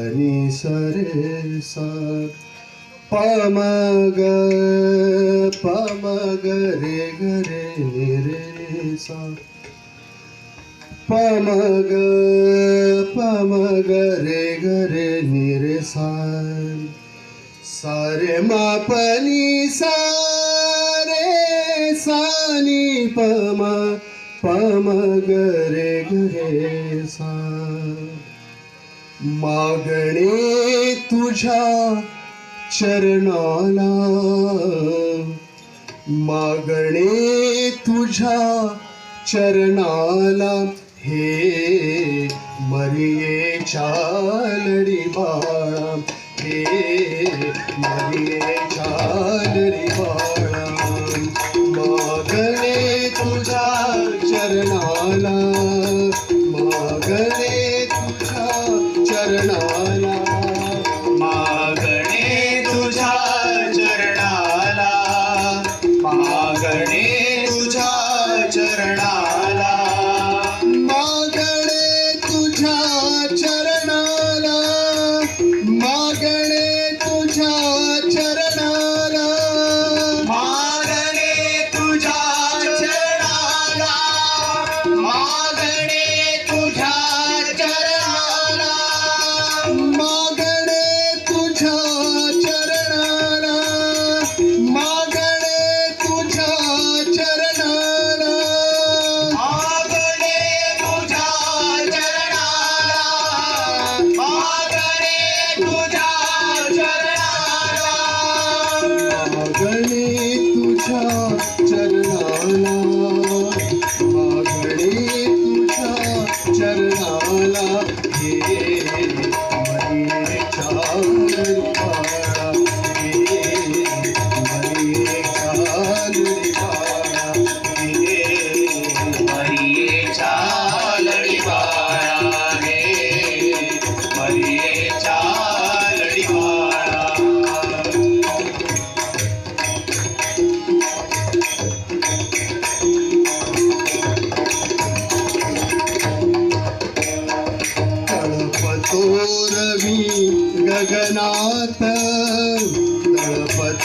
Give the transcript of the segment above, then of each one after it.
नि सरे सा पमग पमग रे गरे नि रे सा पमग पमग रे गरे नि रे सा. सारे मा पनि सा रे सानी पमा पमग रे गरे मागणे तुझ्या चरणाला. मागणे तुझ्या चरणाला. हे मरियेच्या लढी बाळा. हे मरियेच्या लढी बाळा.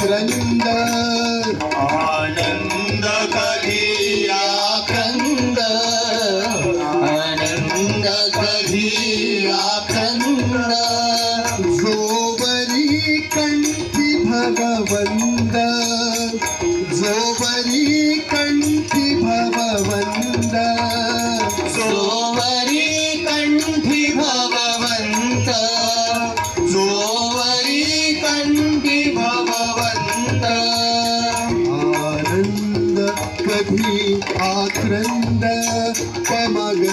Pero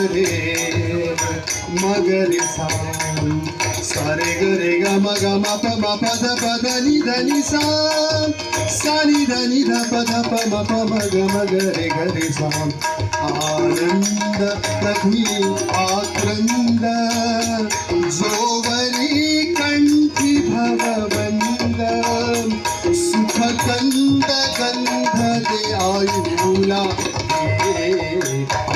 पमगरे मगरे सा सारे गरे ग म ग म प म प ध प ध नि ध नि सा सा नि ध नि ध प ध प म प म ग म ग रे ग रे सा आनंद कधी आक्रंद जोवरी कंठी भवबंद सुखकंद गंध दे आयुला हे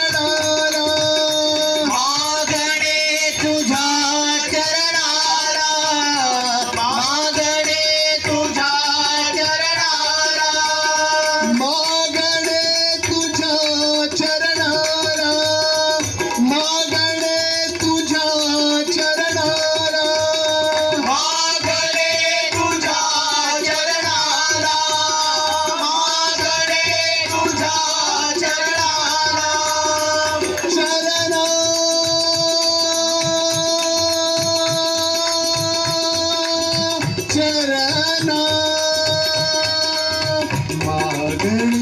சரணா. மகளே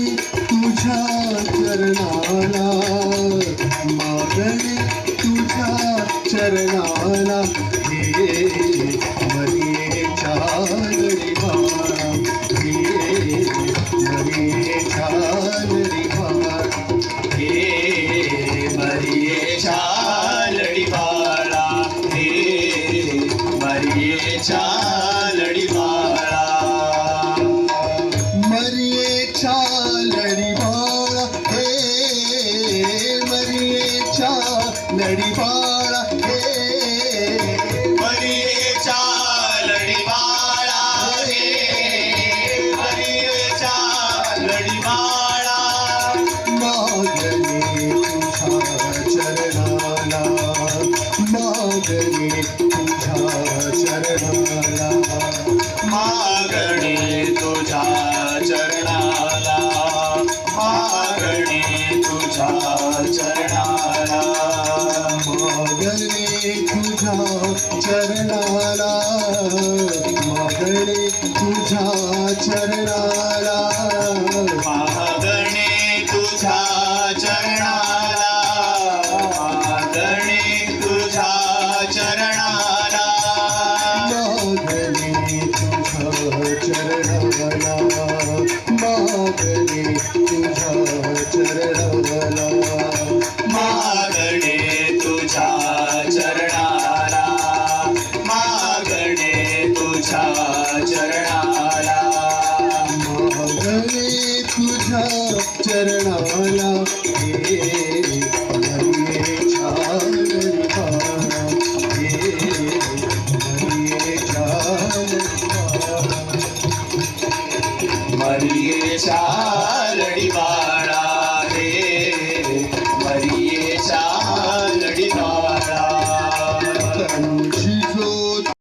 लढी बाळा हे. मरियेच्या लढी बाळा हे. मरियेच्या लढी बाळा. मागणे तुझ्या चरणाला मागणे तुझ्या चरणाला. मागणे तुझ्या चरणाला. चरणाला मागणे तुझ्या चरणाला.